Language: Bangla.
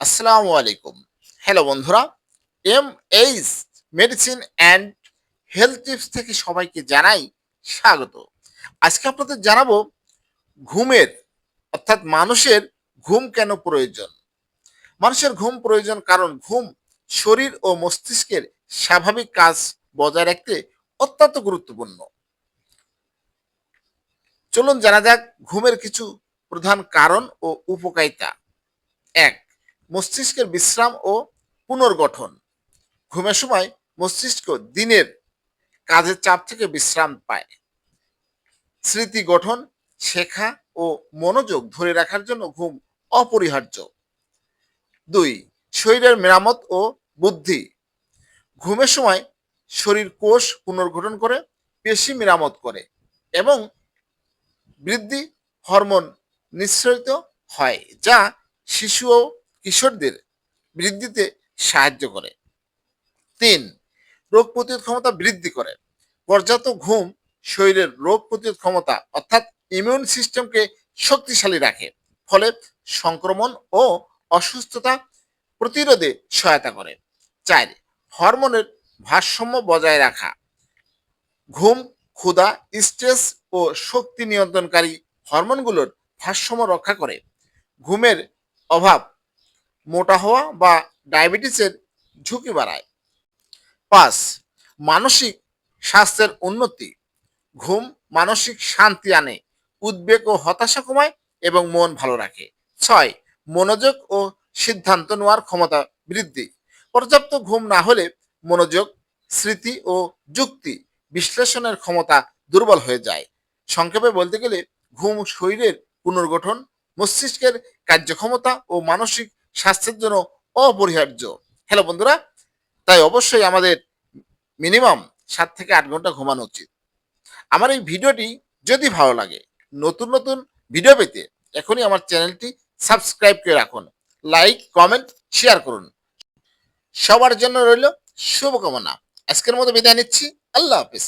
আসসালামু আলাইকুম। হ্যালো বন্ধুরা M H medicine and health tips থেকে সবাইকে জানাই স্বাগত। আজকে আপনাদের জানাব ঘুমের, অর্থাৎ মানুষের ঘুম কেন প্রয়োজন? মানুষের ঘুম প্রয়োজন কারণ ঘুম শরীর ও মস্তিষ্কের স্বাভাবিক কাজ বজায় রাখতে অত্যন্ত গুরুত্বপূর্ণ। চলুন জানা যাক ঘুমের কিছু প্রধান কারণ ও উপকারিতা। এক মস্তিষ্কের বিশ্রাম ও পুনর্গঠন। ঘুমের সময় মস্তিষ্ক দিনের কাজের চাপ থেকে বিশ্রাম পায়। স্মৃতি গঠন, শেখা ও মনোযোগ ধরে রাখার জন্য ঘুম অপরিহার্য। দুই, শরীরের মেরামত ও বুদ্ধি। ঘুমের সময় শরীর কোষ পুনর্গঠন করে, পেশি মেরামত করে এবং বৃদ্ধি হরমোন নিঃসরিত হয়, যা শিশু ও কিশোরদের বৃদ্ধিতে সাহায্য করে। তিন, রোগ প্রতিরোধ ক্ষমতা বৃদ্ধি করে। পর্যাপ্ত ঘুম শরীরের রোগ প্রতিরোধ ক্ষমতা, অর্থাৎ ইমিউন সিস্টেমকে শক্তিশালী রাখে। ফলে সংক্রমণ ও অসুস্থতা প্রতিরোধে সহায়তা করে। চার, হরমোনের ভারসাম্য বজায় রাখা। ঘুম, ক্ষুধা, স্ট্রেস ও শক্তি নিয়ন্ত্রণকারী হরমোনগুলোর ভারসাম্য রক্ষা করে। ঘুমের অভাব মোটা হওয়া বা ডায়াবেটিসের ঝুঁকি বাড়ায়। পাঁচ, মানসিক স্বাস্থ্যের উন্নতি। ঘুম মানসিক শান্তি আনে, উদ্বেগ ও হতাশা কমায় এবং মন ভালো রাখে। ছয়, মনোযোগ ও সিদ্ধান্ত নেওয়ার ক্ষমতা বৃদ্ধি। পর্যাপ্ত ঘুম না হলে মনোযোগ, স্মৃতি ও যুক্তি বিশ্লেষণের ক্ষমতা দুর্বল হয়ে যায়। সংক্ষেপে বলতে গেলে, ঘুম, শরীরের পুনর্গঠন, মস্তিষ্কের কার্যক্ষমতা ও মানসিক স্বাস্থ্যের জন্য অপরিহার্য। হ্যালো বন্ধুরা, তাই অবশ্যই আমাদের মিনিমাম সাত থেকে আট ঘণ্টা ঘুমানো উচিত। আমার এই ভিডিওটি যদি ভালো লাগে, নতুন নতুন ভিডিও পেতে এখনই আমার চ্যানেলটি সাবস্ক্রাইব করে রাখুন। লাইক কমেন্ট শেয়ার করুন। সবার জন্য রইল শুভকামনা। আজকের মতো বিদায় নিচ্ছি। আল্লাহ হাফিজ।